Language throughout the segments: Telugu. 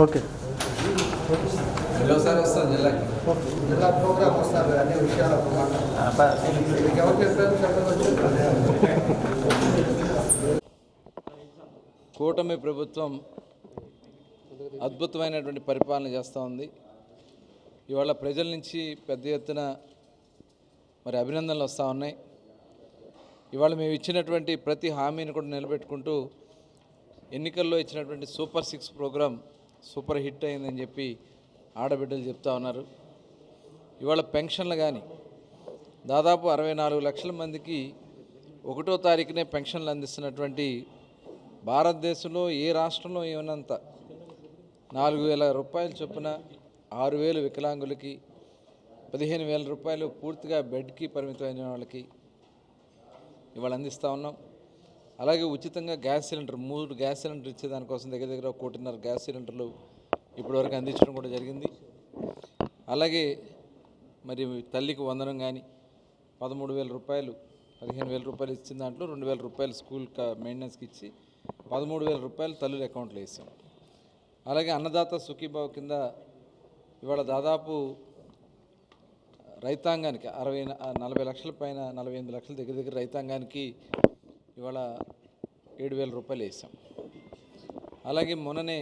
ఓకే. జిల్లాకి జిల్లా ప్రోగ్రామ్ వస్తారు అన్ని విషయాలకు మీకు ఎవరు చెప్పారు చెప్పవచ్చు కూటమి ప్రభుత్వం అద్భుతమైనటువంటి పరిపాలన చేస్తూ ఉంది. ఇవాళ ప్రజల నుంచి పెద్ద ఎత్తున మరి అభినందనలు వస్తూ ఉన్నాయి. ఇవాళ మేము ఇచ్చినటువంటి ప్రతి హామీని కూడా నిలబెట్టుకుంటూ ఎన్నికల్లో ఇచ్చినటువంటి super six program super hit అయిందని చెప్పి ఆడబిడ్డలు చెప్తా ఉన్నారు. ఇవాళ పెన్షన్లు కానీ దాదాపు అరవై నాలుగు లక్షల మందికి ఒకటో తారీఖునే పెన్షన్లు అందిస్తున్నటువంటి భారతదేశంలో ఏ రాష్ట్రంలో ఏమన్నంత నాలుగు వేల రూపాయలు చొప్పున ఆరు వేలు వికలాంగులకి పదిహేను వేల రూపాయలు పూర్తిగా బెడ్కి పరిమితమైన వాళ్ళకి ఇవాళ అందిస్తూ ఉన్నాం. అలాగే ఉచితంగా గ్యాస్ సిలిండర్ మూడు గ్యాస్ సిలిండర్ ఇచ్చే దానికోసం దగ్గర దగ్గర ఒక కోటిన్నర గ్యాస్ సిలిండర్లు ఇప్పటివరకు అందించడం కూడా జరిగింది. అలాగే మరి తల్లికి వందనం కానీ పదమూడు వేల రూపాయలు పదిహేను వేల రూపాయలు ఇచ్చిన దాంట్లో రెండు వేల రూపాయలు స్కూల్ మెయింటెనెన్స్కి ఇచ్చి పదమూడు వేల రూపాయలు తల్లుల అకౌంట్లో వేసాం. అలాగే అన్నదాత సుఖీభావ కింద ఇవాళ దాదాపు రైతాంగానికి అరవై నలభై లక్షల పైన నలభై ఎనిమిది లక్షల దగ్గర దగ్గర రైతాంగానికి ఇవాళ ఏడు వేల రూపాయలు వేసాం. అలాగే మొన్ననే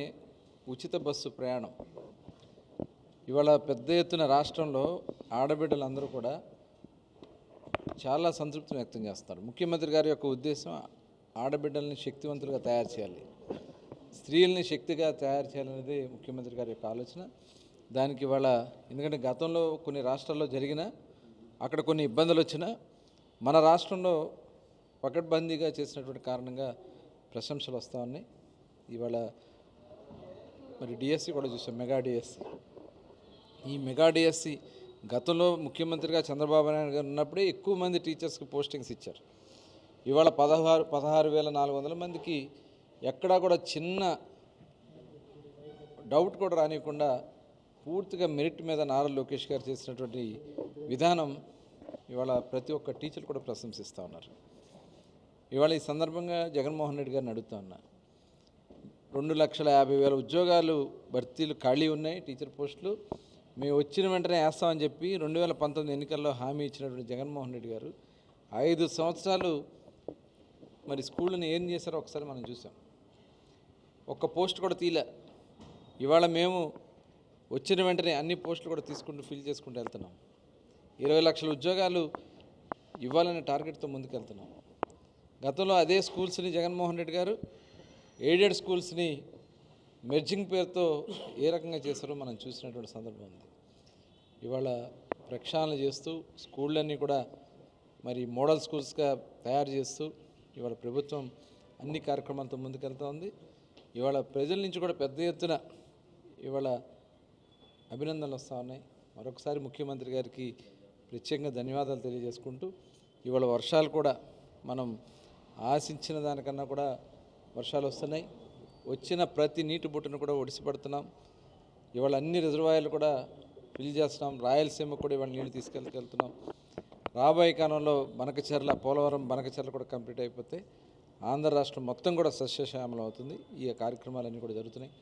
ఉచిత బస్సు ప్రయాణం. ఇవాళ పెద్ద ఎత్తున రాష్ట్రంలో ఆడబిడ్డలందరూ కూడా చాలా సంతృప్తిని వ్యక్తం చేస్తారు ముఖ్యమంత్రి గారి యొక్క ఉద్దేశం ఆడబిడ్డల్ని శక్తివంతులుగా తయారు చేయాలి. స్త్రీల్ని శక్తిగా తయారు చేయాలనేది ముఖ్యమంత్రి గారి యొక్క ఆలోచన. దానికి ఇవాళ ఎందుకంటే గతంలో కొన్ని రాష్ట్రాల్లో జరిగిన అక్కడ కొన్ని ఇబ్బందులు వచ్చినా మన రాష్ట్రంలో పకడ్బందీగా చేసినటువంటి కారణంగా ప్రశంసలు వస్తూ ఉన్నాయి. ఇవాళ మరి డిఎస్సి కూడా చూసాం మెగా డిఎస్సి ఈ మెగా డిఎస్సి గతంలో ముఖ్యమంత్రిగా చంద్రబాబు నాయుడు గారు ఉన్నప్పుడే ఎక్కువ మంది టీచర్స్కి పోస్టింగ్స్ ఇచ్చారు. ఇవాళ పదహారు పదహారు వేల నాలుగు వందల మందికి ఎక్కడా కూడా చిన్న డౌట్ కూడా రానియకుండా పూర్తిగా మెరిట్ మీద నారా లోకేష్ గారు చేసినటువంటి విధానం ఇవాళ ప్రతి ఒక్క టీచర్ కూడా ప్రశంసిస్తూ ఉన్నారు. ఇవాళ ఈ సందర్భంగా జగన్మోహన్ రెడ్డి గారిని అడుగుతా ఉన్నా. రెండు లక్షల యాభై వేల ఉద్యోగాలు భర్తీలు ఖాళీ ఉన్నాయి టీచర్ పోస్టులు. మేము వచ్చిన వెంటనే వేస్తామని చెప్పి రెండు వేల పంతొమ్మిది ఎన్నికల్లో హామీ ఇచ్చినటువంటి జగన్మోహన్ రెడ్డి గారు ఐదు సంవత్సరాలు మరి స్కూళ్ళని ఏం చేశారో ఒకసారి మనం చూసాం. ఒక్క పోస్ట్ కూడా తీలే. ఇవాళ మేము వచ్చిన వెంటనే అన్ని పోస్టులు కూడా తీసుకుంటూ ఫిల్ చేసుకుంటూ వెళ్తున్నాం. ఇరవై లక్షల ఉద్యోగాలు ఇవ్వాలనే టార్గెట్తో ముందుకు వెళ్తున్నాం గతంలో అదే స్కూల్స్ని జగన్మోహన్ రెడ్డి గారు ఎయిడెడ్ స్కూల్స్ని మెర్జింగ్ పేరుతో ఏ రకంగా చేశారో మనం చూసినటువంటి సందర్భం ఉంది. ఇవాళ ప్రక్షాళన చేస్తూ స్కూళ్ళన్నీ కూడా మరి మోడల్ స్కూల్స్గా తయారు చేస్తూ ఇవాళ ప్రభుత్వం అన్ని కార్యక్రమాలతో ముందుకెళ్తూ ఉంది ఇవాళ ప్రజల నుంచి కూడా పెద్ద ఎత్తున ఇవాళ అభినందనలు వస్తూ ఉన్నాయి. మరొకసారి ముఖ్యమంత్రి గారికి ప్రత్యేకంగా ధన్యవాదాలు తెలియజేసుకుంటూ ఇవాళ వర్షాలు కూడా మనం ఆశించిన దానికన్నా కూడా వర్షాలు వస్తున్నాయి. వచ్చిన ప్రతి నీటి బుట్టను కూడా ఒడిసిపడుతున్నాం. ఇవాళ అన్ని రిజర్వాయర్లు కూడా ఫిల్ చేస్తున్నాం. రాయలసీమ కూడా ఇవాళ నీళ్ళు తీసుకెళ్తున్నాం రాబోయే కాలంలో బనకచెర్ల పోలవరం బనకచెర్ల కూడా కంప్లీట్ అయిపోతే ఆంధ్ర రాష్ట్రం మొత్తం కూడా సస్యశ్యామలం అవుతుంది. ఈ కార్యక్రమాలన్నీ కూడా జరుగుతున్నాయి.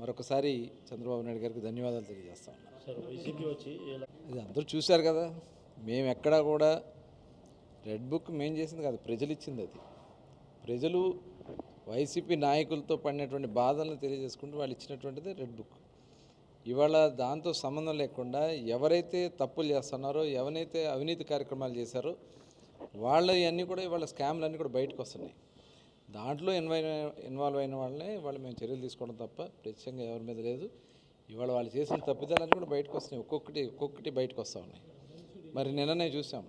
మరొకసారి చంద్రబాబు నాయుడు గారికి ధన్యవాదాలు తెలియజేస్తా ఇది అందరూ చూశారు కదా. మేము ఎక్కడా కూడా రెడ్ బుక్ మేం చేసింది కాదు ప్రజలు ఇచ్చింది అది. ప్రజలు వైసీపీ నాయకులతో పడినటువంటి బాధలను తెలియజేసుకుంటూ వాళ్ళు ఇచ్చినటువంటిది రెడ్ బుక్. ఇవాళ దాంతో సంబంధం లేకుండా ఎవరైతే తప్పులు చేస్తున్నారో ఎవరైతే అవినీతి కార్యక్రమాలు చేశారో వాళ్ళ ఇవన్నీ కూడా ఇవాళ స్కామ్లు అన్నీ కూడా బయటకు వస్తున్నాయి. దాంట్లో ఇన్వాల్వ్ ఇన్వాల్వ్ అయిన వాళ్ళనే వాళ్ళు మేము చర్యలు తీసుకోవడం తప్ప ప్రత్యేకంగా ఎవరి మీద లేదు. ఇవాళ వాళ్ళు చేసిన తప్పిదాలన్నీ కూడా బయటకు వస్తున్నాయి. ఒక్కొక్కటి ఒక్కొక్కటి బయటకు వస్తూ ఉన్నాయి. మరి నిన్ననే చూసాం.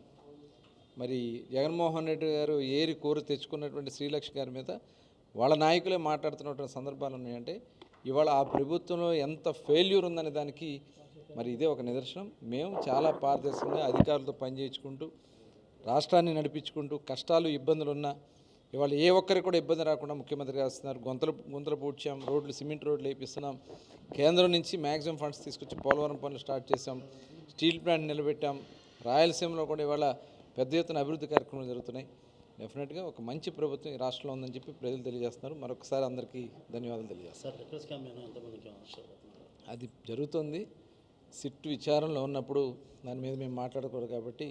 మరి జగన్మోహన్ రెడ్డి గారు ఏరి కోరి తెచ్చుకున్నటువంటి శ్రీలక్ష్మి గారి మీద వాళ్ళ నాయకులే మాట్లాడుతున్నటువంటి సందర్భాలు ఉన్నాయంటే ఇవాళ ఆ ప్రభుత్వంలో ఎంత ఫెయిల్యూర్ ఉందనే దానికి మరి ఇదే ఒక నిదర్శనం. మేము చాలా పారదర్శకంగా అధికారులతో పనిచేయించుకుంటూ రాష్ట్రాన్ని నడిపించుకుంటూ కష్టాలు ఇబ్బందులు ఉన్నా ఇవాళ ఏ ఒక్కరికి కూడా ఇబ్బంది రాకుండా ముఖ్యమంత్రి వస్తున్నారు. గుంతలు గుంతలు పూడ్చాం రోడ్లు సిమెంట్ రోడ్లు వేపిస్తున్నాం. కేంద్రం నుంచి మ్యాక్సిమం ఫండ్స్ తీసుకొచ్చి పోలవరం పనులు స్టార్ట్ చేసాం స్టీల్ ప్లాంట్ నిలబెట్టాం. రాయలసీమలో కూడా ఇవాళ పెద్ద ఎత్తున అభివృద్ధి కార్యక్రమాలు జరుగుతున్నాయి. డెఫినెట్గా ఒక మంచి ప్రభుత్వం ఈ రాష్ట్రంలో ఉందని చెప్పి ప్రజలు తెలియజేస్తున్నారు. మరొకసారి అందరికీ ధన్యవాదాలు తెలియజేస్తారు అది జరుగుతుంది. సిట్ విచారణలో ఉన్నప్పుడు దాని మీద మేము మాట్లాడకూడదు కాబట్టి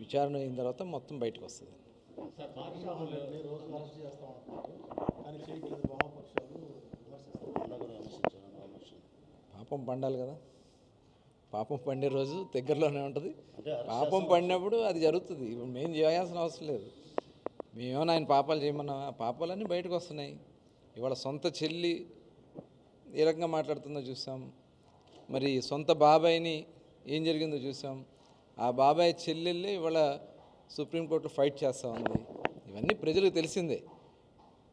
విచారణ అయిన తర్వాత మొత్తం బయటకు వస్తుంది. పాపం పండాలి కదా. పాపం పండే రోజు దగ్గరలోనే ఉంటుంది. పాపం పడినప్పుడు అది జరుగుతుంది. ఇప్పుడు మేము చేయాల్సిన అవసరం లేదు. మేమేమైనా ఆయన పాపాలు చేయమన్నా. ఆ పాపాలన్నీ బయటకు వస్తున్నాయి. ఇవాళ సొంత చెల్లి ఏ రకంగా మాట్లాడుతుందో చూసాం. మరి సొంత బాబాయిని ఏం జరిగిందో చూసాం. ఆ బాబాయ్ చెల్లెళ్ళే ఇవాళ సుప్రీంకోర్టులో ఫైట్ చేస్తూ ఉంది. ఇవన్నీ ప్రజలకు తెలిసిందే.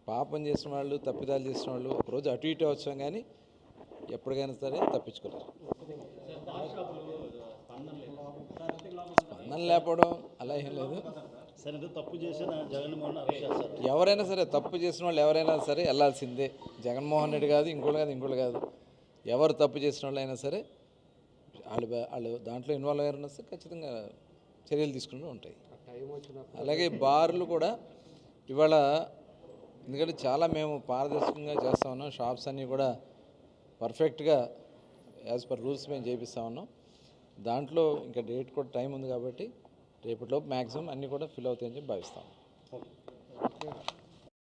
పాపం చేసిన వాళ్ళు తప్పిదాలు చేసిన వాళ్ళు ఒకరోజు అటు ఇటు వచ్చాం కానీ ఎప్పటికైనా సరే తప్పించుకోలేరు. స్పందన లేకపోవడం అలా ఏం లేదు. తప్పు చేసిన జగన్మోహన్ ఎవరైనా సరే తప్పు చేసిన వాళ్ళు ఎవరైనా సరే వెళ్ళాల్సిందే. జగన్మోహన్ రెడ్డి కాదు ఇంకోటి కాదు ఇంకోటి కాదు. ఎవరు తప్పు చేసిన వాళ్ళు అయినా సరే వాళ్ళు వాళ్ళు దాంట్లో ఇన్వాల్వ్ అయ్యారన్నా సరే ఖచ్చితంగా చర్యలు తీసుకుంటూ ఉంటాయి. అలాగే బార్లు కూడా ఇవాళ ఎందుకంటే చాలా మేము పారదర్శకంగా చేస్తా ఉన్నాం. షాప్స్ అన్నీ కూడా పర్ఫెక్ట్గా యాజ్ పర్ రూల్స్ మేము చేపిస్తా ఉన్నాం. దాంట్లో ఇంకా డేట్ కూడా టైం ఉంది కాబట్టి రేపటిలోపు మ్యాక్సిమం అన్నీ కూడా ఫిల్ అవుతాయని చెప్పి భావిస్తాం ఓకే